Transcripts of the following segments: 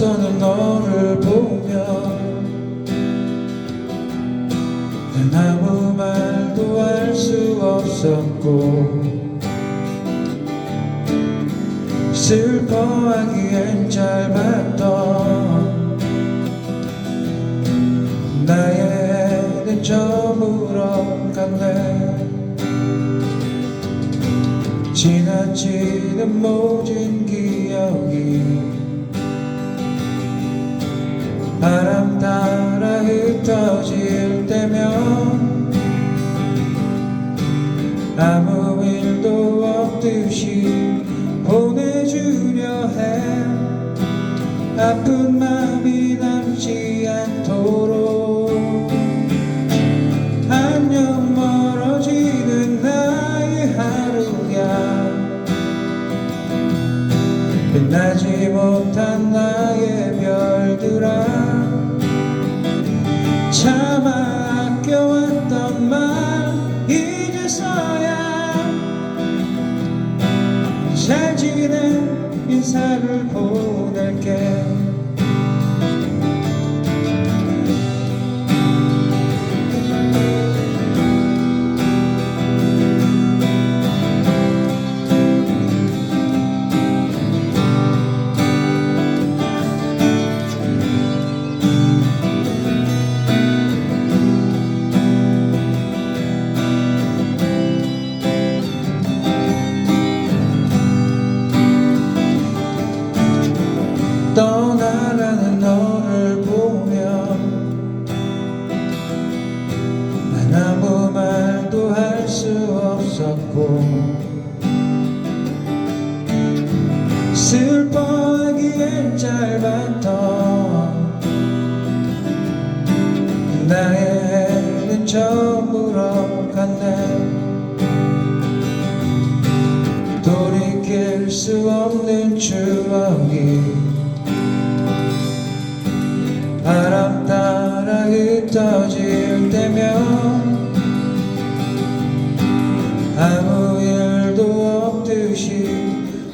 서는 너를 보며 난 아무 말도 할 수 없었고 슬퍼하기엔 짧았던 나의 저물어 갔네. 지나치는 모든 흩어질 때면 아무 일도 없듯이 보내주려 해. 아픈 마음이 남지 않도록 안녕 멀어지는 나의 하루야. 빛나지 못한 나 차마 아껴왔던 말 이제서야 잘 지내 인사를 보 없었고 슬퍼하기엔 짧았던 나의 해는 저물어 갔네 돌이킬 수 없는 추억이 바람 따라 흩어질 때면 아무 일도 없듯이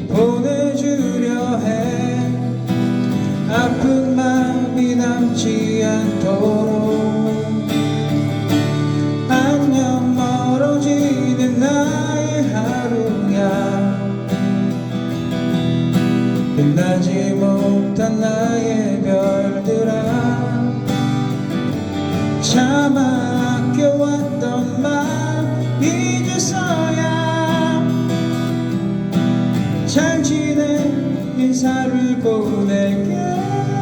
보내주려 해. 아픈 마음이 남지 않도록 안녕 멀어지는 나의 하루야. 빛나지 못한 나의 별들아. 차마 아껴왔던 말 이제서야 잘 지내 인사를 보낼게